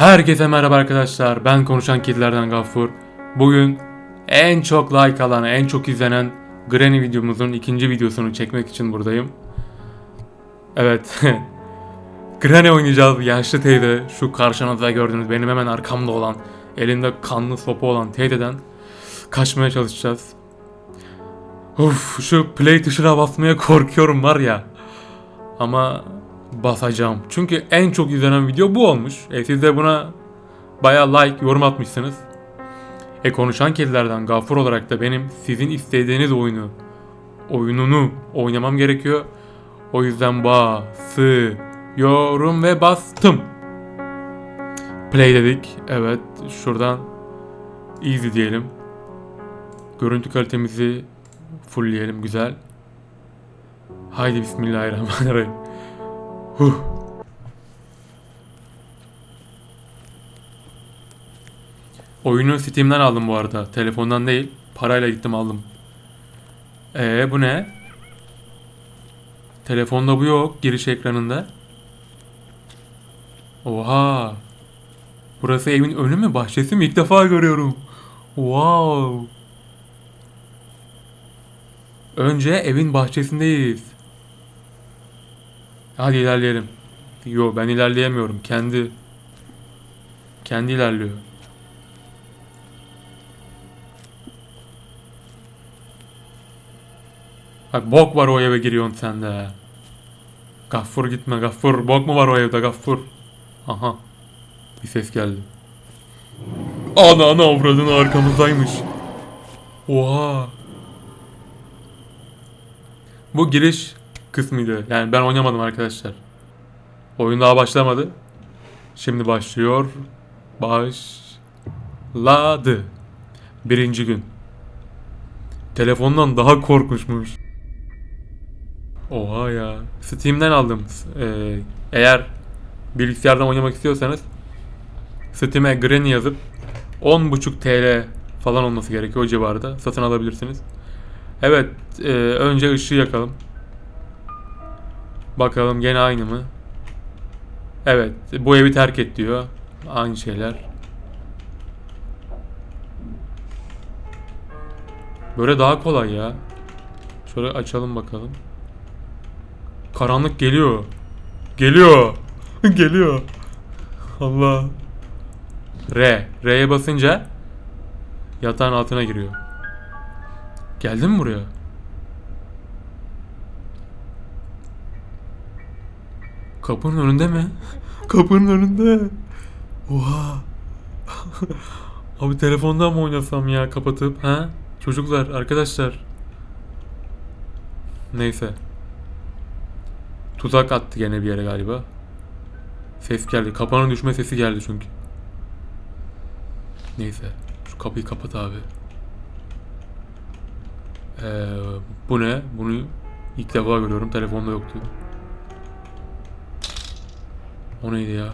Herkese merhaba arkadaşlar. Ben konuşan kedilerden Gaffur. Bugün en çok like alan, en çok izlenen Granny videomuzun ikinci videosunu çekmek için buradayım. Evet. Granny oynayacağız. Yaşlı teyze. Şu karşınızda gördüğünüz benim hemen arkamda olan, elinde kanlı sopa olan teyzeden kaçmaya çalışacağız. Uf, şu play tuşuna basmaya korkuyorum var ya. Ama basacağım. Çünkü en çok izlenen video bu olmuş. E siz de buna baya like, yorum atmışsınız. E konuşan kedilerden gafur olarak da benim sizin istediğiniz oyunu, oyununu oynamam gerekiyor. O yüzden basıyorum ve bastım. Play dedik. Evet şuradan easy diyelim. Görüntü kalitemizi fullleyelim güzel. Haydi bismillahirrahmanirrahim. Huh. Oyunu Steam'den aldım bu arada. Telefondan değil. Parayla gittim aldım. Ee bu ne? Telefonda bu yok. Giriş ekranında. Oha. Burası evin önü mü? Bahçesi mi? İlk defa görüyorum. Wow. Önce evin bahçesindeyiz. Hadi ilerleyelim. Yo ben ilerleyemiyorum. Kendi kendi ilerliyor. Bak bok var o eve giriyorsun sen de. Gaffur gitme Gaffur. Bok mu var o evde Gaffur? Aha. Bir ses geldi. Ana ana avradın arkamızdaymış. Oha. Bu giriş kısmıydı. Yani ben oynamadım arkadaşlar. Oyun daha başlamadı. Şimdi başlıyor. Başladı. Birinci gün. Telefondan daha korkmuşmuş. Oha ya. Steam'den aldım. Ee, eğer bilgisayardan oynamak istiyorsanız Steam'e Granny yazıp 10.5 TL falan olması gerekiyor o civarda. Satın alabilirsiniz. Evet. e, önce ışığı yakalım. Bakalım gene aynı mı? Evet. Bu evi terk et diyor. Aynı şeyler. Böyle daha kolay ya. Şöyle açalım bakalım. Karanlık geliyor. Geliyor. geliyor. Allah. R. R'ye basınca yatağın altına giriyor. Geldin mi buraya? Kapının önünde mi? Kapının önünde. Oha. Abi telefondan mı oynasam ya kapatıp ha? Çocuklar, arkadaşlar. Neyse. Tuzak attı gene bir yere galiba. Ses geldi. Kapağının düşme sesi geldi çünkü. Neyse. Şu kapıyı kapat abi. Ee, bu ne? Bunu ilk defa görüyorum. Telefonda yoktu. O neydi ya?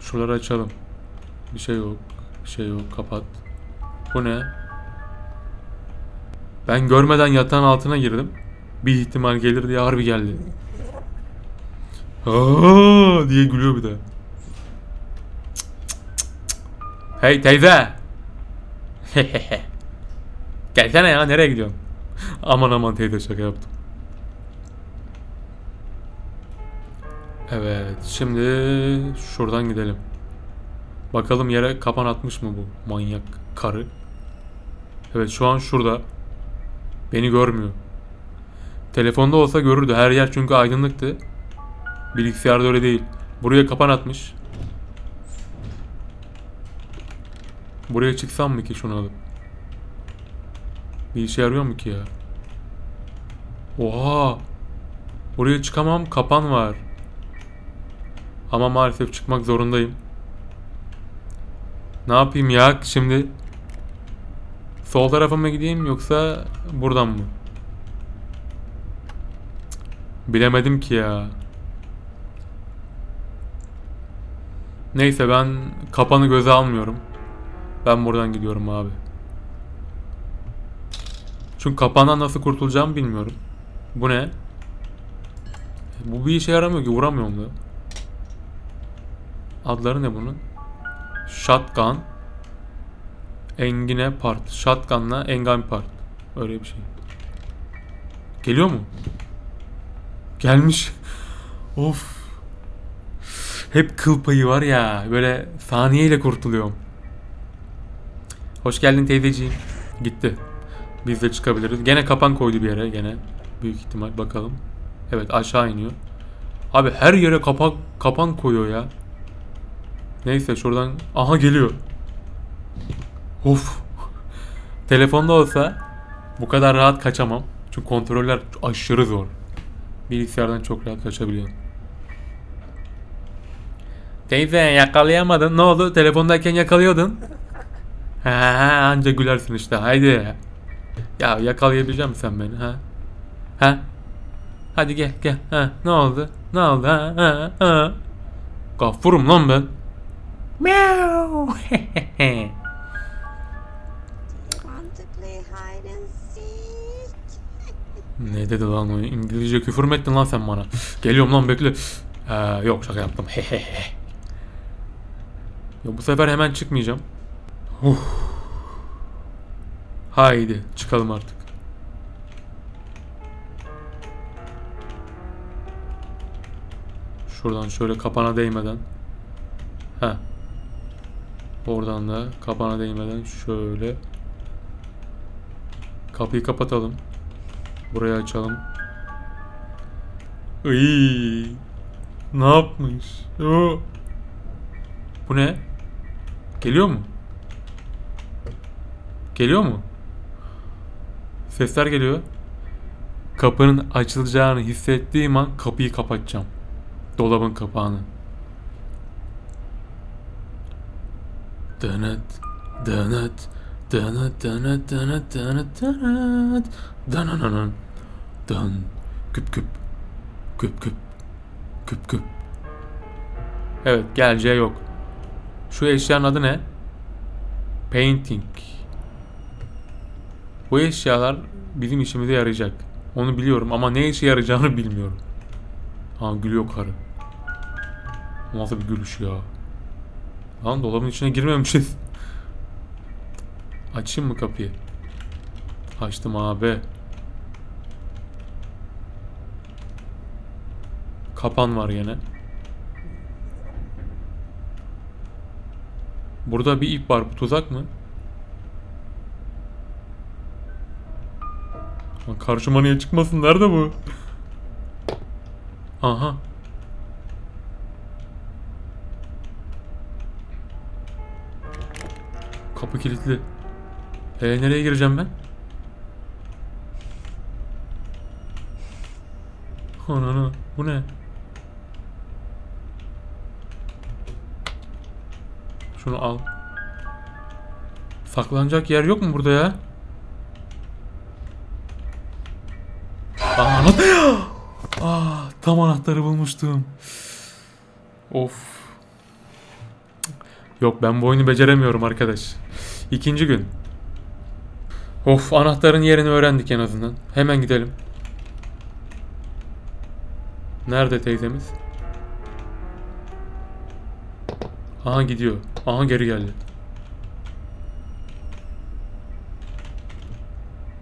Şuraları açalım. Bir şey yok. Bir şey yok. Kapat. Bu ne? Ben görmeden yatağın altına girdim. Bir ihtimal gelir diye harbi geldi. Aa diye gülüyor bir de. Hey teyze. Gelsene ya nereye gidiyorsun? aman aman teyze şaka yaptım. Evet şimdi şuradan gidelim. Bakalım yere kapan atmış mı bu manyak karı? Evet şu an şurada. Beni görmüyor. Telefonda olsa görürdü. Her yer çünkü aydınlıktı. Bilgisayarda öyle değil. Buraya kapan atmış. Buraya çıksam mı ki şunu alıp? Bir işe yarıyor mu ki ya? Oha! Buraya çıkamam. Kapan var. Ama maalesef çıkmak zorundayım. Ne yapayım ya şimdi? Sol tarafa mı gideyim yoksa buradan mı? Bilemedim ki ya. Neyse ben kapanı göze almıyorum. Ben buradan gidiyorum abi. Çünkü kapandan nasıl kurtulacağımı bilmiyorum. Bu ne? Bu bir işe yaramıyor ki vuramıyorum da. Adları ne bunun? Shotgun. Engine part. Shotgun'la engine part. Öyle bir şey. Geliyor mu? Gelmiş. of. Hep kıl payı var ya. Böyle saniyeyle kurtuluyorum. Hoş geldin teyzeciğim. Gitti. Biz de çıkabiliriz. Gene kapan koydu bir yere. Gene. Büyük ihtimal. Bakalım. Evet aşağı iniyor. Abi her yere kapan, kapan koyuyor ya. Neyse şuradan. Aha geliyor. Of. Telefonda olsa bu kadar rahat kaçamam. Çünkü kontroller aşırı zor. Bilgisayardan çok rahat kaçabiliyorum. Teyze yakalayamadın. Ne oldu? Telefondayken yakalıyordun. Ha, anca gülersin işte. Haydi. Ya yakalayabilecek misin sen beni? Ha? Ha? Hadi gel gel. Ha, ne oldu? Ne oldu? Ha, ha, ha. Gaffurum lan ben. Meow. Ne dedi lan o? İngilizce küfür mü ettin lan sen bana? Geliyorum lan bekle. Ha, yok şaka yaptım. Hehehe. ya bu sefer hemen çıkmayacağım. Uf. Haydi çıkalım artık. Şuradan şöyle kapana değmeden. Ha. Oradan da kapana değmeden şöyle. Kapıyı kapatalım. Burayı açalım. Iy. Ne yapmış? O. Bu ne? Geliyor mu? Geliyor mu? Sesler geliyor. Kapının açılacağını hissettiğim an kapıyı kapatacağım. Dolabın kapağını. Dönüt, dönüt, dönüt, dönüt, dönüt, dönüt, dönüt, dönönönön, dön, küp küp, küp küp, küp küp. Evet, geleceği yok. Şu eşyanın adı ne? Painting. Bu eşyalar bizim işimize yarayacak. Onu biliyorum ama ne işe yarayacağını bilmiyorum. Ha gülüyor karı. Nasıl bir gülüş ya. Lan dolabın içine girmemişiz. Açayım mı kapıyı? Açtım abi. Kapan var yine. Burada bir ip var. Bu tuzak mı? Lan karşıma niye çıkmasın? Nerede bu? Aha. Kapı kilitli. E nereye gireceğim ben? Anana bu ne? Şunu al. Saklanacak yer yok mu burada ya? Aa, anahtar. Ah, tam anahtarı bulmuştum. Of. Yok ben bu oyunu beceremiyorum arkadaş. İkinci gün. Of anahtarın yerini öğrendik en azından. Hemen gidelim. Nerede teyzemiz? Aha gidiyor. Aha geri geldi.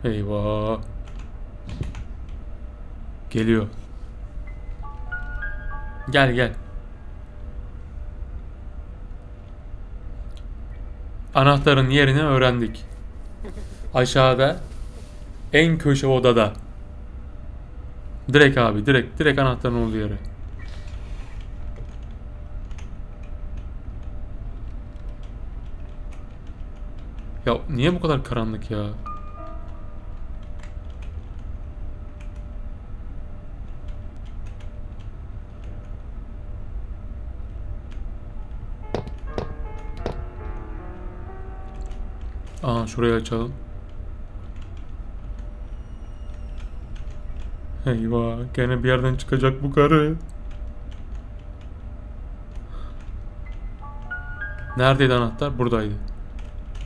Eyvah. Geliyor. Gel gel. Anahtarın yerini öğrendik. Aşağıda en köşe odada. Direkt abi direkt direkt anahtarın olduğu yere. Ya niye bu kadar karanlık ya? Aa şurayı açalım. Eyvah gene bir yerden çıkacak bu karı. Neredeydi anahtar? Buradaydı.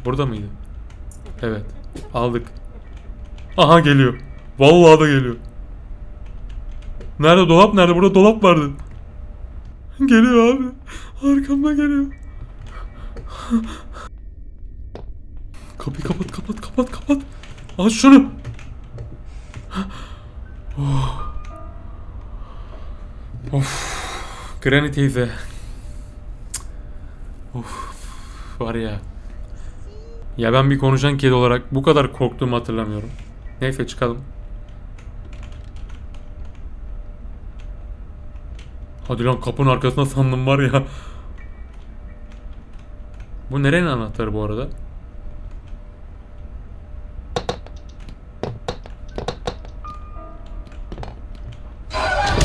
Burada mıydı? Evet. Aldık. Aha geliyor. Vallahi da geliyor. Nerede dolap nerede? Burada dolap vardı. Geliyor abi. Arkamdan geliyor. Kapıyı kapat kapat kapat kapat. Aç şunu. Oh. Of. Granny teyze. Of. Var ya. Ya ben bir konuşan kedi olarak bu kadar korktuğumu hatırlamıyorum. Neyse çıkalım. Hadi lan kapının arkasında sandım var ya. Bu nerenin anahtarı bu arada?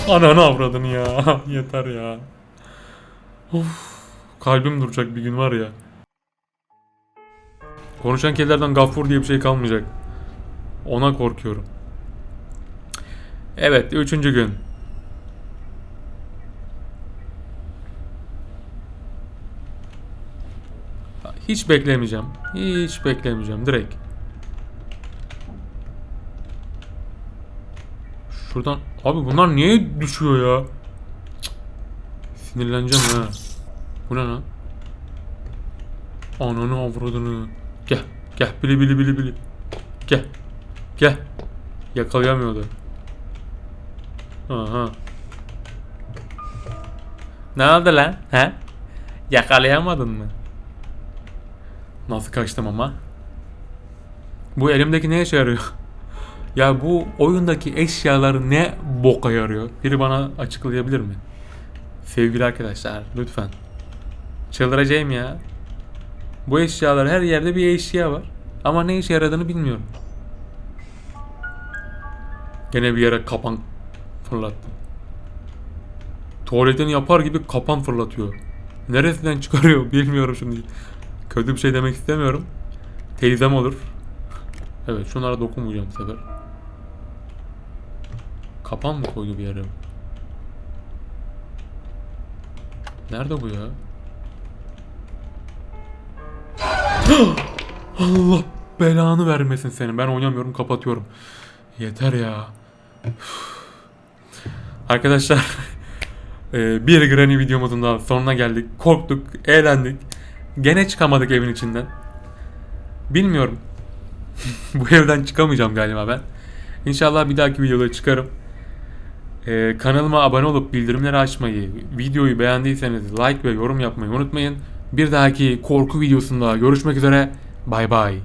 Ananı avradını ya. Yeter ya. Of. Kalbim duracak bir gün var ya. Konuşan kedilerden gaffur diye bir şey kalmayacak. Ona korkuyorum. Evet, üçüncü gün. Hiç beklemeyeceğim. Hiç beklemeyeceğim. Direkt. Şuradan... Abi bunlar niye düşüyor ya? Sinirleneceğim ha. Bu ne lan? Ananı avradını. Gel. Gel. Bili bili bili bili. Gel. Gel. Yakalayamıyordu. Aha. Ne oldu lan? He? Yakalayamadın mı? Nasıl kaçtım ama? Bu elimdeki ne işe yarıyor? Ya bu oyundaki eşyalar ne boka yarıyor? Biri bana açıklayabilir mi? Sevgili arkadaşlar lütfen. Çıldıracağım ya. Bu eşyalar her yerde bir eşya var. Ama ne işe yaradığını bilmiyorum. Gene bir yere kapan fırlattı. Tuvaletini yapar gibi kapan fırlatıyor. Neresinden çıkarıyor bilmiyorum şimdi. Kötü bir şey demek istemiyorum. Teyzem olur. Evet şunlara dokunmayacağım bu sefer. Kapan mı koydu bir yere? Nerede bu ya? Allah belanı vermesin senin. Ben oynamıyorum kapatıyorum. Yeter ya. Arkadaşlar eee, bir Granny videomuzun daha sonuna geldik. Korktuk, eğlendik. Gene çıkamadık evin içinden. Bilmiyorum. Bu evden çıkamayacağım galiba ben. İnşallah bir dahaki videoda çıkarım. Ee, kanalıma abone olup bildirimleri açmayı, videoyu beğendiyseniz like ve yorum yapmayı unutmayın. Bir dahaki korku videosunda görüşmek üzere. Bay bay.